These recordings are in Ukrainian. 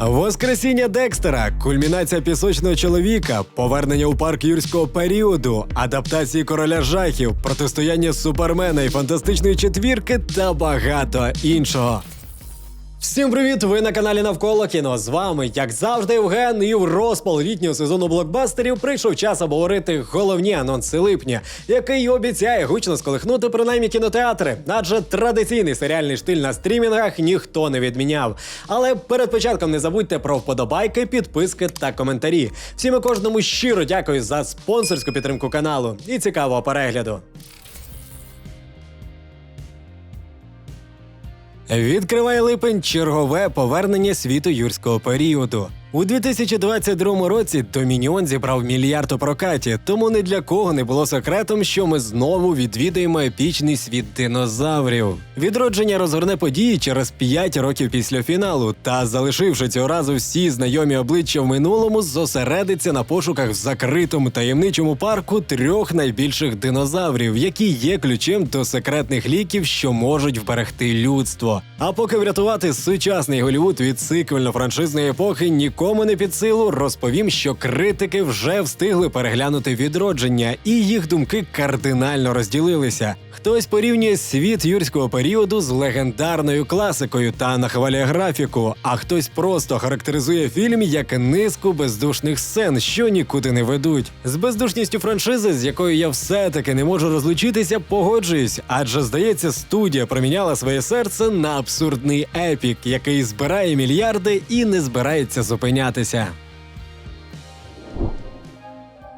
Воскресіння Декстера, кульмінація пісочного чоловіка, повернення у парк юрського періоду, адаптації короля жахів, протистояння супермена і фантастичної четвірки та багато іншого. Всім привіт! Ви на каналі Навколо кіно. З вами, як завжди, Євген. І в розпал літнього сезону блокбастерів прийшов час обговорити головні анонси липня, який обіцяє гучно сколихнути принаймні кінотеатри. Адже традиційний серіальний штиль на стрімінгах ніхто не відміняв. Але перед початком не забудьте про вподобайки, підписки та коментарі. Всім і кожному щиро дякую за спонсорську підтримку каналу і цікавого перегляду. Відкриває липень чергове повернення світу юрського періоду. У 2022 році Домініон зібрав мільярд у прокаті, тому ні для кого не було секретом, що ми знову відвідаємо епічний світ динозаврів. Відродження розгорне події через 5 років після фіналу, та залишивши цього разу всі знайомі обличчя в минулому, зосередиться на пошуках в закритому таємничому парку трьох найбільших динозаврів, які є ключем до секретних ліків, що можуть вберегти людство. А поки врятувати сучасний Голівуд від сиквельно-франшизної епохи нікому не під силу, розповім, що критики вже встигли переглянути відродження, і їх думки кардинально розділилися. Хтось порівнює світ юрського періоду з легендарною класикою та нахвалює графіку, а хтось просто характеризує фільм як низку бездушних сцен, що нікуди не ведуть. З бездушністю франшизи, з якою я все-таки не можу розлучитися, погоджуюсь, адже здається, студія проміняла своє серце на абсурдний епік, який збирає мільярди і не збирається зупинятися.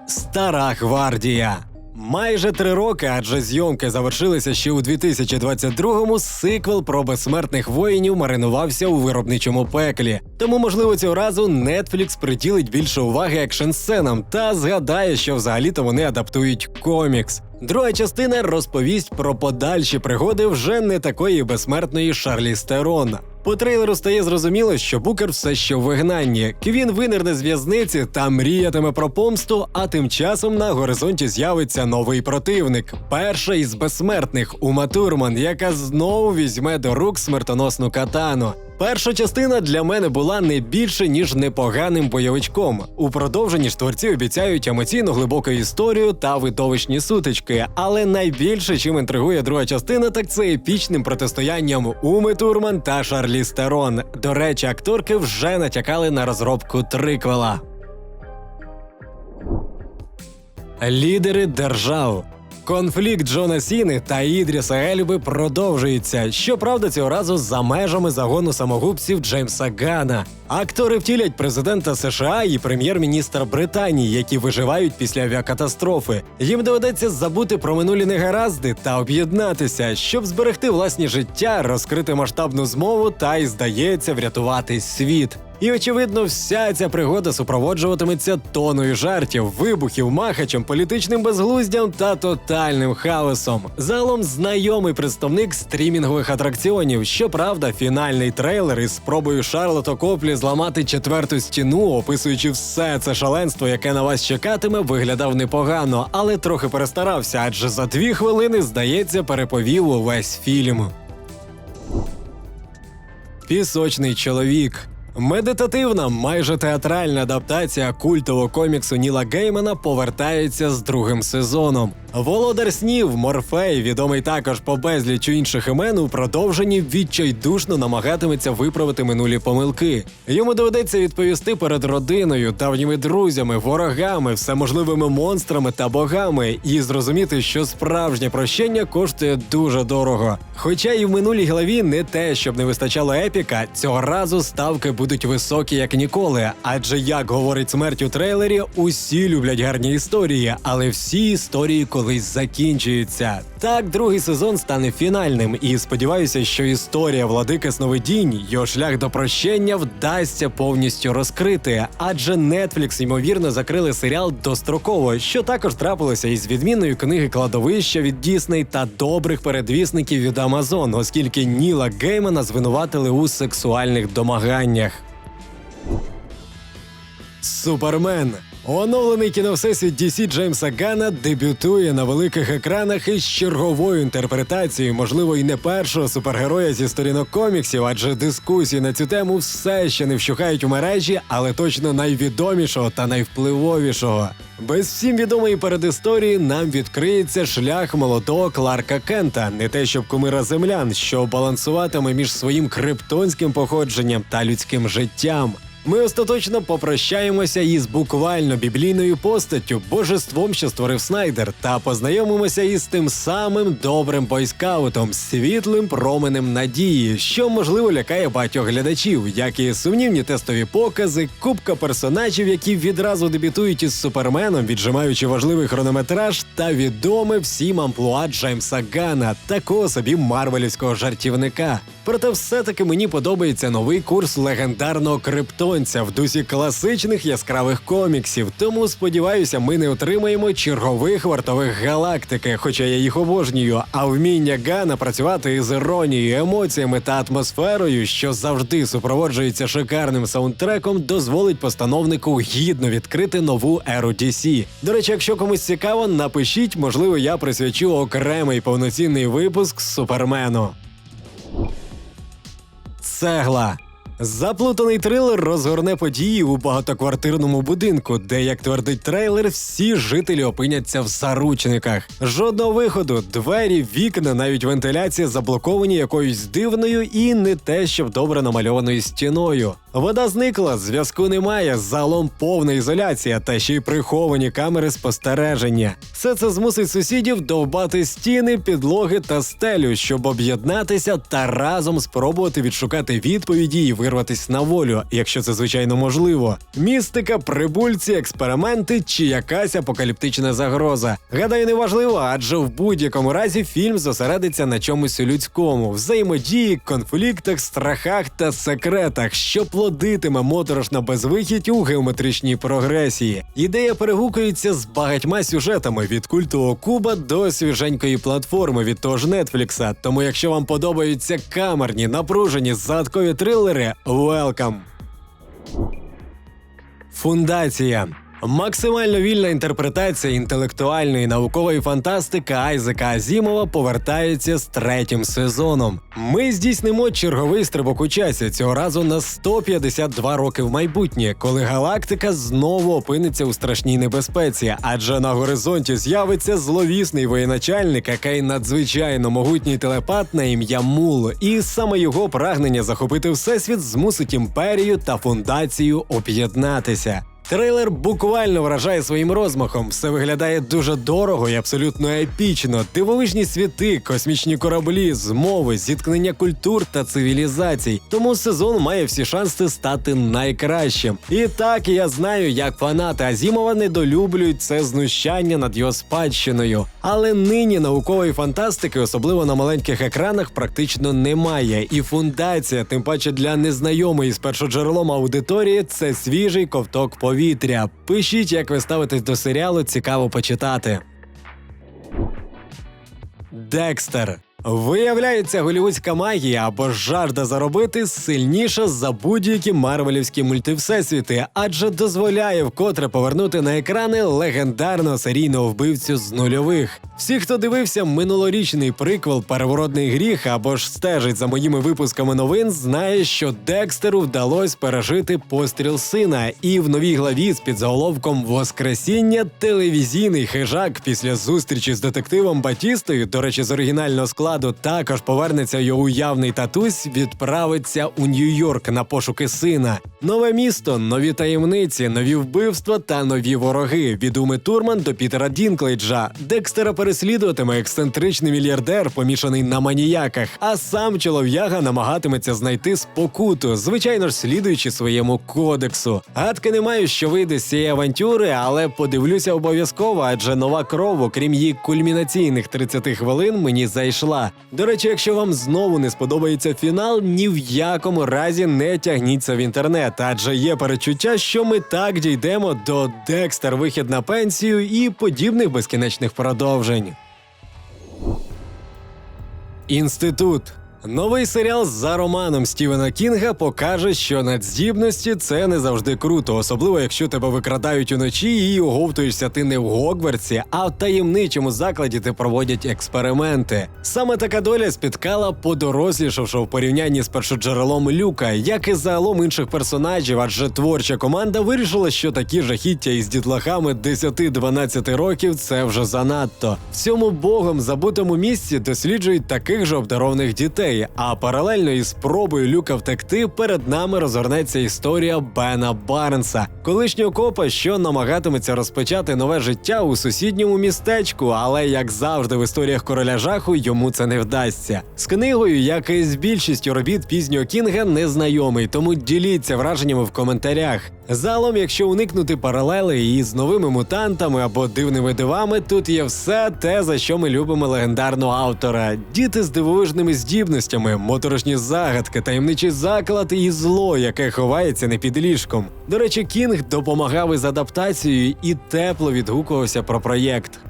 Стара гвардія. Майже три роки, адже зйомки завершилися ще у 2022-му, Сиквел про безсмертних воїнів маринувався у виробничому пеклі. Тому, можливо, цього разу Netflix приділить більше уваги екшн сценам та згадає, що взагалі-то вони адаптують комікс. Друга частина розповість про подальші пригоди вже не такої безсмертної Шарлі Стерона. По трейлеру стає зрозуміло, що Букер все ще в вигнанні. Квін винирне з в'язниці та мріятиме про помсту, а тим часом на горизонті з'явиться новий противник. Перша із безсмертних Ума Турман, яка знову візьме до рук смертоносну катану. Перша частина для мене була не більше ніж непоганим бойовичком. У продовженні ж творці обіцяють емоційно глибоку історію та видовищні сутички. Але найбільше, чим інтригує друга частина, так це епічним протистоянням Уми Турман та Шарлі Стерон. До речі, акторки вже натякали на розробку триквела. Лідери держав. Конфлікт Джона Сіни та Ідріса Ельби продовжується. Щоправда, цього разу за межами загону самогубців Джеймса Гана. Актори втілять президента США і прем'єр-міністра Британії, які виживають після авіакатастрофи. Їм доведеться забути про минулі негаразди та об'єднатися, щоб зберегти власні життя, розкрити масштабну змову та й здається врятувати світ. І очевидно, вся ця пригода супроводжуватиметься тоною жартів, вибухів, махачем, політичним безглуздям та тотальним хаосом. Загалом знайомий представник стрімінгових атракціонів. Щоправда, фінальний трейлер із спробою Шарлотта Коплі зламати четверту стіну, описуючи все це шаленство, яке на вас чекатиме, виглядав непогано, але трохи перестарався, адже за дві хвилини, здається, переповів увесь фільм. Пісочний чоловік. Медитативна, майже театральна адаптація культового коміксу Ніла Геймана повертається з другим сезоном. Володар снів Морфей, відомий також по безлічу інших імен, у продовженні відчайдушно намагатиметься виправити минулі помилки. Йому доведеться відповісти перед родиною, давніми друзями, ворогами, всеможливими монстрами та богами, і зрозуміти, що справжнє прощення коштує дуже дорого. Хоча і в минулій главі не те, щоб не вистачало епіка, цього разу ставки будуть високі як ніколи. Адже як говорить смерть у трейлері, усі люблять гарні історії, але всі історії колись закінчуються. Так, другий сезон стане фінальним, і сподіваюся, що історія владики сновидінь, його шлях до прощення вдасться повністю розкрити. Адже Netflix, ймовірно, закрили серіал достроково, що також трапилося із відміною книги кладовища від Дісней та добрих передвісників від Amazon, оскільки Ніла Геймана звинуватили у сексуальних домаганнях. Супермен. Оновлений кіновсесвіт DC Джеймса Гана дебютує на великих екранах із черговою інтерпретацією, можливо, і не першого супергероя зі сторінок коміксів, адже дискусії на цю тему все ще не вщухають у мережі, але точно найвідомішого та найвпливовішого. Без всім відомої передісторії нам відкриється шлях молодого Кларка Кента, не те щоб кумира землян, що балансуватиме між своїм криптонським походженням та людським життям. Ми остаточно попрощаємося із буквально біблійною постаттю, божеством, що створив Снайдер, та познайомимося із тим самим добрим бойскаутом, світлим променем надії, що можливо лякає багатьох глядачів, як і сумнівні тестові покази, купка персонажів, які відразу дебютують із суперменом, віджимаючи важливий хронометраж, та відоме всім амплуа Джеймса Гана, такого собі марвелівського жартівника. Проте все-таки мені подобається новий курс легендарного криптонця в дусі класичних яскравих коміксів. Тому сподіваюся, ми не отримаємо чергових вартових галактики, хоча я їх обожнюю. А вміння Гана працювати із іронією, емоціями та атмосферою, що завжди супроводжується шикарним саундтреком, дозволить постановнику гідно відкрити нову еру DC. До речі, якщо комусь цікаво, напишіть, можливо, я присвячу окремий повноцінний випуск Супермену. Цегла. Заплутаний трилер розгорне події у багатоквартирному будинку, де, як твердить трейлер, всі жителі опиняться в заручниках. Жодного виходу, двері, вікна, навіть вентиляція заблоковані якоюсь дивною і не те, щоб добре намальованою стіною. Вода зникла, зв'язку немає, залом повна ізоляція та ще й приховані камери спостереження. Все це змусить сусідів довбати стіни, підлоги та стелю, щоб об'єднатися та разом спробувати відшукати відповіді і вирватися на волю, якщо це звичайно можливо. Містика, прибульці, експерименти чи якась апокаліптична загроза. Гадаю, не важливо, адже в будь-якому разі фільм зосередиться на чомусь людському, взаємодії, конфліктах, страхах та секретах, що плодитиме моторошна безвихідь у геометричній прогресії. Ідея перегукується з багатьма сюжетами від культового куба до свіженької платформи від того ж Нетфлікса. Тому, якщо вам подобаються камерні, напружені, загадкові трилери, welcome! Фундація. Максимально вільна інтерпретація інтелектуальної наукової фантастики Айзека Азімова повертається з третім сезоном. Ми здійснимо черговий стрибок у часі цього разу на 152 роки в майбутнє, коли галактика знову опиниться у страшній небезпеці, адже на горизонті з'явиться зловісний воєначальник, який надзвичайно могутній телепат на ім'я Мул, і саме його прагнення захопити всесвіт змусить імперію та фундацію об'єднатися. Трейлер буквально вражає своїм розмахом. Все виглядає дуже дорого і абсолютно епічно. Дивовижні світи, космічні кораблі, змови, зіткнення культур та цивілізацій. Тому сезон має всі шанси стати найкращим. І так я знаю, як фанати Азімова недолюблюють це знущання над його спадщиною. Але нині наукової фантастики, особливо на маленьких екранах, практично немає. І фундація, тим паче для незнайомої з першоджерелом аудиторії, це свіжий ковток повітря. Пишіть, як ви ставитесь до серіалу, цікаво почитати. Декстер. Виявляється, голівудська магія або жажда заробити сильніша за будь-які марвелівські мультивсесвіти, адже дозволяє вкотре повернути на екрани легендарного серійного вбивцю з нульових. Всі, хто дивився минулорічний приквел Переворотний гріх або ж стежить за моїми випусками новин, знає, що Декстеру вдалося пережити постріл сина, і в новій главі з підзаголовком Воскресіння телевізійний хижак після зустрічі з детективом Батістою, до речі, з оригінального складу, також повернеться його уявний татусь, відправиться у Нью-Йорк на пошуки сина. Нове місто, нові таємниці, нові вбивства та нові вороги. Від Уми Турман до Пітера Дінклейджа. Декстера переслідуватиме ексцентричний мільярдер, помішаний на маніяках, а сам чолов'яга намагатиметься знайти спокуту, звичайно ж слідуючи своєму кодексу. Гадки не маю, що вийде з цієї авантюри, але подивлюся обов'язково, адже нова кров, окрім її кульмінаційних 30 хвилин, мені зайшла. До речі, якщо вам знову не сподобається фінал, ні в якому разі не тягніться в інтернет, адже є перечуття, що ми так дійдемо до Декстер вихід на пенсію і подібних безкінечних продовжень. Інститут. Новий серіал за романом Стівена Кінга покаже, що надздібності це не завжди круто, особливо якщо тебе викрадають уночі і оговтуєшся ти не в Гогвартсі, а в таємничому закладі, де проводять експерименти. Саме така доля спіткала подорослішавши в порівнянні з першоджерелом Люка, як і загалом інших персонажів, адже творча команда вирішила, що такі жахіття із дітлахами 10-12 років це вже занадто. В цьому богом забутому місці досліджують таких же обдарованих дітей. А паралельно із спробою Люка втекти перед нами розгорнеться історія Бена Барнса, колишнього копа, що намагатиметься розпочати нове життя у сусідньому містечку, але як завжди в історіях короля жаху йому це не вдасться. З книгою, як і з більшістю робіт пізнього Кінга, не знайомий, тому діліться враженнями в коментарях. Загалом, якщо уникнути паралели із новими мутантами або дивними дивами, тут є все те, за що ми любимо легендарного автора: діти з дивовижними здібностями, моторошні загадки, таємничий заклад і зло, яке ховається не під ліжком. До речі, Кінг допомагав із адаптацією і тепло відгукувався про проєкт.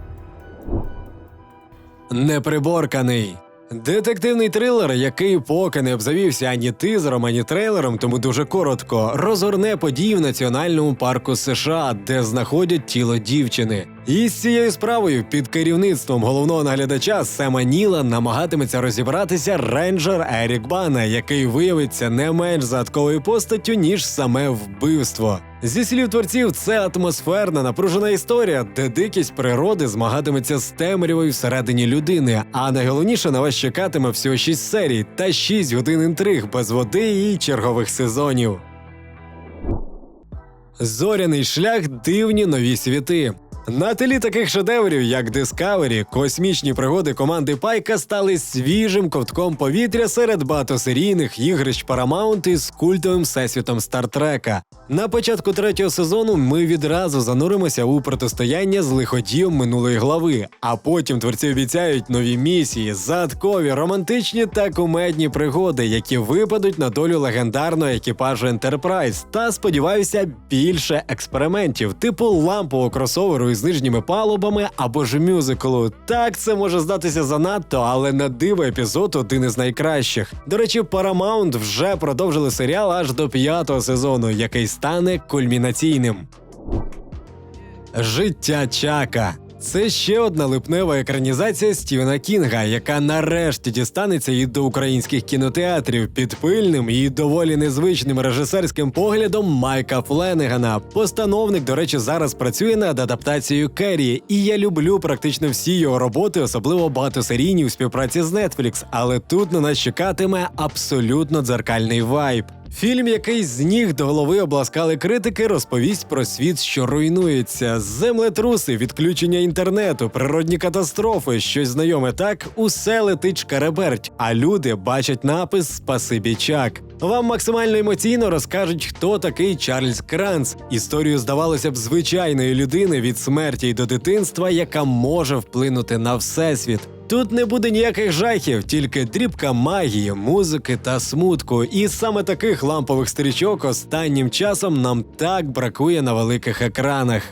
Неприборканий. Детективний трилер, який поки не обзавівся ані тизером, ані трейлером, тому дуже коротко, розгорне події в національному парку США, де знаходять тіло дівчини. І з цією справою під керівництвом головного наглядача Сема Ніла намагатиметься розібратися рейнджер Ерік Бана, який виявиться не менш загадковою постаттю ніж саме вбивство. Зі слів творців, це атмосферна напружена історія, де дикість природи змагатиметься з темрявою всередині людини. А найголовніше на вас чекатиме всього 6 серій та 6 годин інтриг без води і чергових сезонів. Зоряний шлях дивні нові світи. На тлі таких шедеврів, як Discovery, космічні пригоди команди Пайка стали свіжим ковтком повітря серед багатосерійних ігрищ Paramount із культовим всесвітом Стартрека. На початку третього сезону ми відразу зануримося у протистояння з лиходієм минулої глави, а потім творці обіцяють нові місії, задкові, романтичні та кумедні пригоди, які випадуть на долю легендарного екіпажу Enterprise. Та сподіваюся, більше експериментів, типу лампового кросоверу із нижніми палубами або ж мюзиклу. Так, це може здатися занадто, але на диво епізод один із найкращих. До речі, Paramount вже продовжили серіал аж до п'ятого сезону, який стане кульмінаційним. Життя Чака. Це ще одна липнева екранізація Стівена Кінга, яка нарешті дістанеться і до українських кінотеатрів під пильним і доволі незвичним режисерським поглядом Майка Фленегана. Постановник, до речі, зараз працює над адаптацією Керрі, і я люблю практично всі його роботи, особливо багатосерійні у співпраці з Netflix, Але тут на нас чекатиме абсолютно дзеркальний вайб. Фільм, який з ніг до голови обласкали критики, розповість про світ, що руйнується, землетруси, відключення інтернету, природні катастрофи, щось знайоме так, усе летить шкареберть, а люди бачать напис Спасибі Чак. Вам максимально емоційно розкажуть, хто такий Чарльз Кранц. Історію здавалося б звичайної людини від смерті й до дитинства, яка може вплинути на всесвіт. Тут не буде ніяких жахів, тільки дрібка магії, музики та смутку. І саме таких лампових стрічок останнім часом нам так бракує на великих екранах.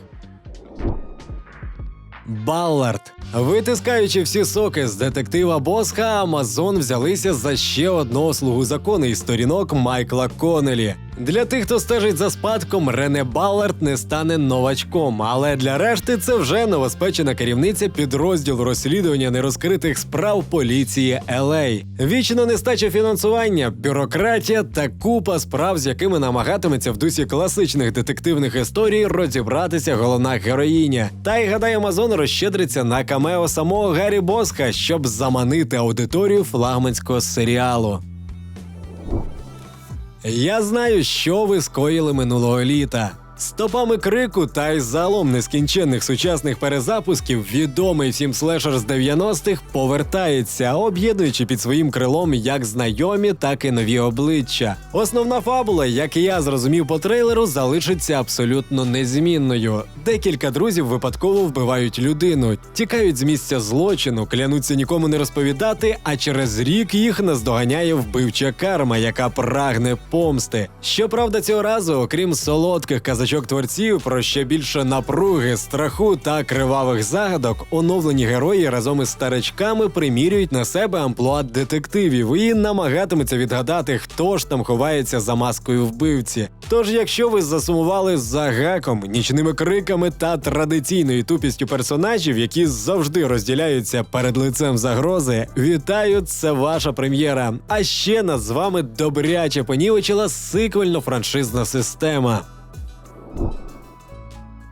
Баллард. Витискаючи всі соки з детектива Босха, Амазон взялися за ще одного слугу закону із сторінок Майкла Конелі. Для тих, хто стежить за спадком, Рене Баллард не стане новачком, але для решти це вже новоспечена керівниця підрозділу розслідування нерозкритих справ поліції LA. Вічна нестача фінансування, бюрократія та купа справ, з якими намагатиметься в дусі класичних детективних історій розібратися головна героїня. Та й гадаю, Амазон розщедриться на камео самого Гаррі Босха, щоб заманити аудиторію флагманського серіалу. Я знаю, що ви скоїли минулого літа. Стопами крику та й залом нескінченних сучасних перезапусків відомий всім слешер з 90-х повертається, об'єднуючи під своїм крилом як знайомі, так і нові обличчя. Основна фабула, як і я зрозумів по трейлеру, залишиться абсолютно незмінною. Декілька друзів випадково вбивають людину, тікають з місця злочину, клянуться нікому не розповідати, а через рік їх наздоганяє вбивча карма, яка прагне помсти. Щоправда, цього разу, окрім солодких казачок казачок творців про ще більше напруги, страху та кривавих загадок, оновлені герої разом із старичками примірюють на себе амплуа детективів і намагатимуться відгадати, хто ж там ховається за маскою вбивці. Тож, якщо ви засумували за гаком, нічними криками та традиційною тупістю персонажів, які завжди розділяються перед лицем загрози, вітаю, це ваша прем'єра. А ще нас з вами добряче понівечила сиквельно-франшизна система.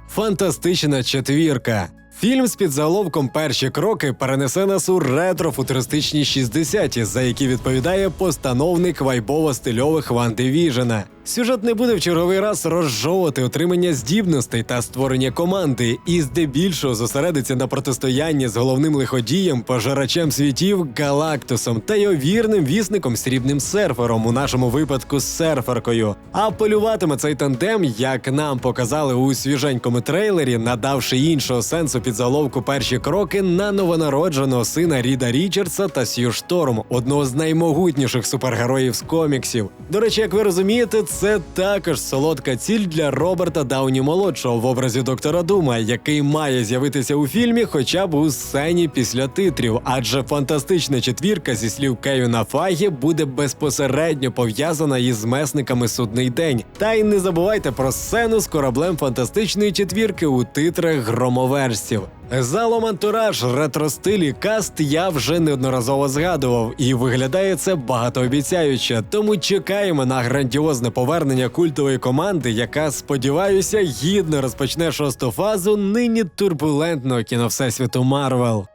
Фантастична четвірка. Фільм з підзаголовком Перші кроки перенесе нас у ретро-футуристичні 60-ті, за які відповідає постановник вайбово-стильових Ван Дивіжена. Сюжет не буде в черговий раз розжовувати отримання здібностей та створення команди, і здебільшого зосередиться на протистоянні з головним лиходієм, пожирачем світів Галактусом та його вірним вісником срібним серфером, у нашому випадку з серферкою. А полюватиме цей тандем, як нам показали у свіженькому трейлері, надавши іншого сенсу під заловку перші кроки на новонародженого сина Ріда Річардса та Сью Шторм, одного з наймогутніших супергероїв з коміксів. До речі, як ви розумієте, це також солодка ціль для Роберта Дауні молодшого в образі доктора Дума, який має з'явитися у фільмі, хоча б у сцені після титрів, адже фантастична четвірка зі слів Кевіна Файгі буде безпосередньо пов'язана із месниками судний день. Та й не забувайте про сцену з кораблем фантастичної четвірки у титрах громоверсів. Залом антураж, ретро-стиль каст я вже неодноразово згадував, і виглядає це багатообіцяюче. Тому чекаємо на грандіозне повернення культової команди, яка, сподіваюся, гідно розпочне шосту фазу нині турбулентного кіновсесвіту Марвел.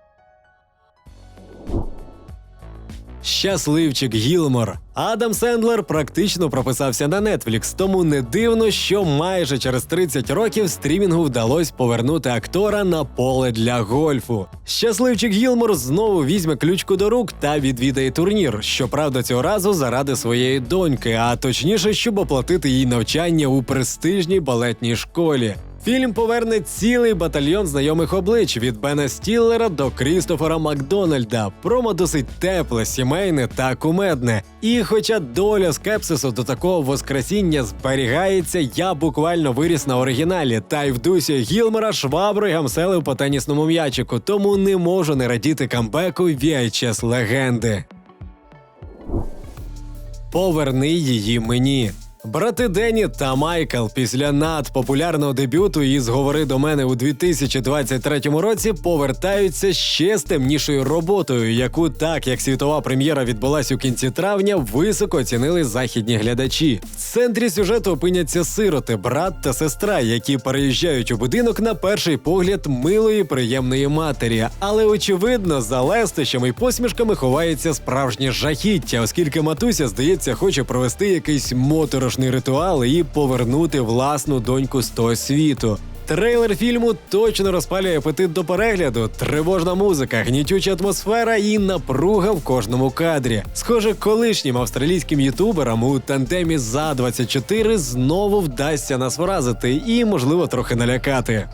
Щасливчик Гілмор. Адам Сендлер практично прописався на Netflix, тому не дивно, що майже через 30 років стрімінгу вдалося повернути актора на поле для гольфу. Щасливчик Гілмор знову візьме ключку до рук та відвідає турнір. Щоправда, цього разу заради своєї доньки, а точніше, щоб оплатити їй навчання у престижній балетній школі. Фільм поверне цілий батальйон знайомих облич від Бена Стіллера до Крістофера Макдональда. Промо досить тепле, сімейне та кумедне. І хоча доля скепсису до такого воскресіння зберігається, я буквально виріс на оригіналі та й в дусі Гілмера шваброю гамселив по тенісному м'ячику, тому не можу не радіти камбеку VHS легенди. Поверни її мені. Брати Дені та Майкл після надпопулярного дебюту із Говори до мене у 2023 році повертаються ще з темнішою роботою, яку так як світова прем'єра відбулась у кінці травня, високо оцінили західні глядачі. В центрі сюжету опиняться сироти, брат та сестра, які переїжджають у будинок на перший погляд милої приємної матері. Але очевидно, за лестощами й посмішками ховається справжнє жахіття, оскільки матуся, здається, хоче провести якийсь моторошний ритуал і повернути власну доньку з того світу. Трейлер фільму точно розпалює апетит до перегляду, тривожна музика, гнітюча атмосфера і напруга в кожному кадрі. Схоже, колишнім австралійським ютуберам у тандемі за 24 знову вдасться нас вразити і, можливо, трохи налякати.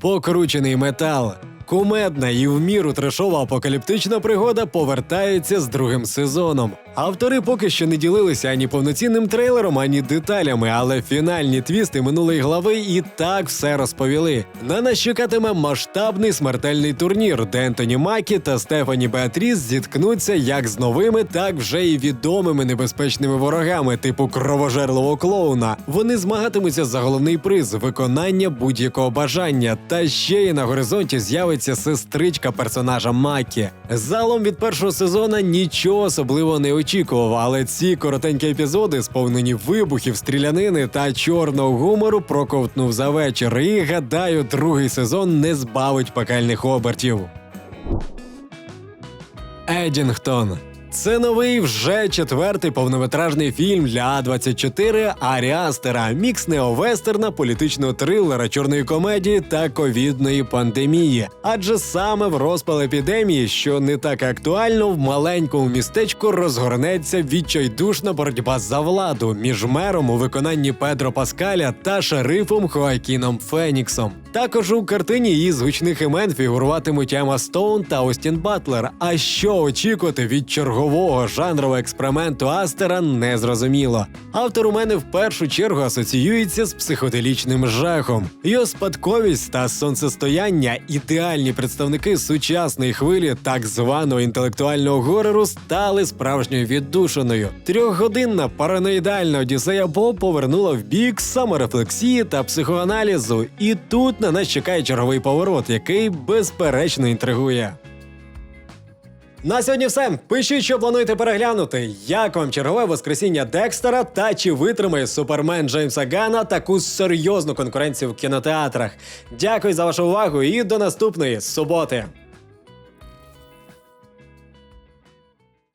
Покручений метал. Кумедна і в міру трешова апокаліптична пригода повертається з другим сезоном. Автори поки що не ділилися ані повноцінним трейлером, ані деталями, але фінальні твісти минулої глави і так все розповіли. На нас чекатиме масштабний смертельний турнір, де Ентоні Макі та Стефані Беатріс зіткнуться як з новими, так вже і відомими небезпечними ворогами, типу кровожерливого клоуна. Вони змагатимуться за головний приз виконання будь-якого бажання. Та ще й на горизонті з'явиться сестричка персонажа Макі. Залом від першого сезону нічого особливо не очікував, але ці коротенькі епізоди, сповнені вибухів, стрілянини та чорного гумору, проковтнув за вечір. І гадаю, другий сезон не збавить пекельних обертів. Едінгтон. Це новий вже четвертий повнометражний фільм для А24 Арі Астера, мікс неовестерна, політичного трилера, чорної комедії та ковідної пандемії. Адже саме в розпал епідемії, що не так актуально, в маленькому містечку розгорнеться відчайдушна боротьба за владу між мером у виконанні Педро Паскаля та шерифом Хоакіном Феніксом. Також у картині із гучних імен фігуруватимуть Ема Стоун та Остін Батлер. А що очікувати від чергового жанрового експерименту Астера, не зрозуміло. Автор у мене в першу чергу асоціюється з психоделічним жахом. Його спадковість та сонцестояння ідеальні представники сучасної хвилі так званого інтелектуального горору стали справжньою віддушиною. Трьохгодинна параноїдальна одіссея Бо повернула в бік саморефлексії та психоаналізу, і тут на нас чекає черговий поворот, який безперечно інтригує. На сьогодні все. Пишіть, що плануєте переглянути. Як вам чергове воскресіння Декстера та чи витримає супермен Джеймса Гана таку серйозну конкуренцію в кінотеатрах? Дякую за вашу увагу і до наступної суботи.